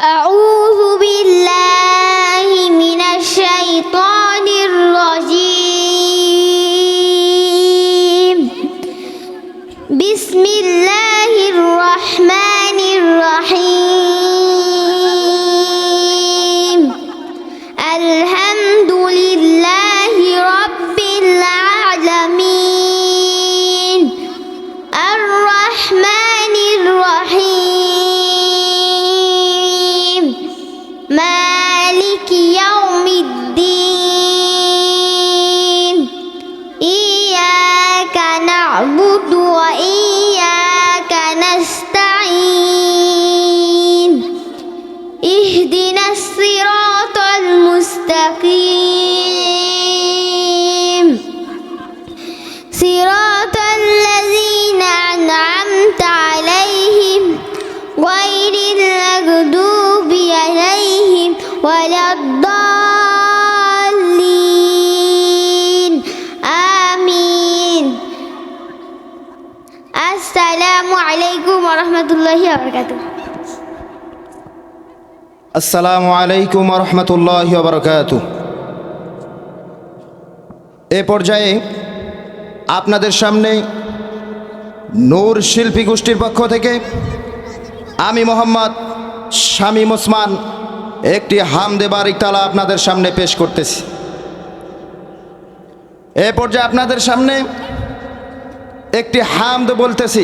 أعوذ اهدنا الصراط المستقيم. صراط الذين أنعمت عليهم غير المغضوب عليهم ولا الضالين. آمين. السلام عليكم ورحمة الله وبركاته. আসসালামু আলাইকুম রহমতুল্লাহ বরকাত এ পর্যায়ে আপনাদের সামনে নূর শিল্পী গোষ্ঠীর পক্ষ থেকে আমি মোহাম্মদ শামীম ওসমান একটি হামদে তালা আপনাদের সামনে পেশ করতেছি। এ পর্যায়ে আপনাদের সামনে একটি হামদ বলতেছি।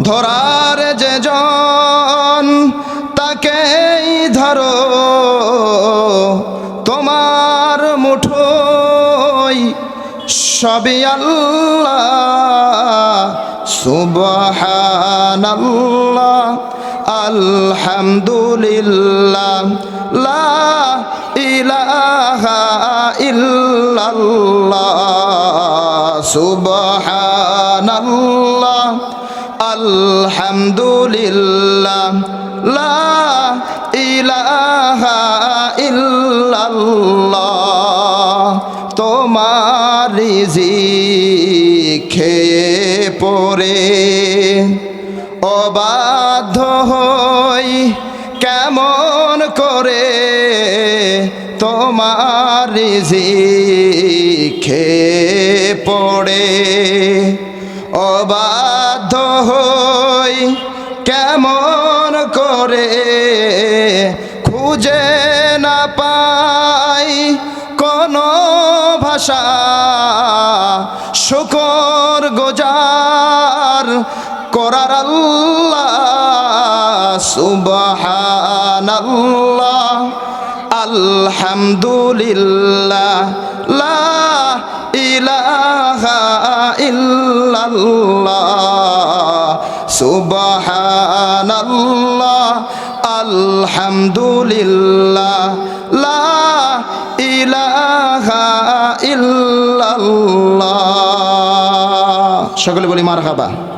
ধরার যে জন তাকেই ধরো। তোমার মুঠোই সবই আল্লাহ আলহামদুলিল্লাহ লা ইলাহা ইল্লাল্লাহ সুবহানাল্লাহ। আলহামদুলিল্লাহ লা ইলাহা তোমার খেয়ে পড়ে অবাধ্য হই কেমন করে তোমার খেয়ে পড়ে অবাধ্য হই কেমন করে খুঁজে না পাই কোনো ভাষা। শুকর গোজার করার আল্লাহ, সুবহানাল্লাহ, আলহামদুলিল্লাহ ইলাহা ইল্লাল্লাহ। সুবহানাল্লাহ। আলহামদুলিল্লাহ। লা ইলাহা ইল্লাল্লাহ। সকলে বলি মারহাবা।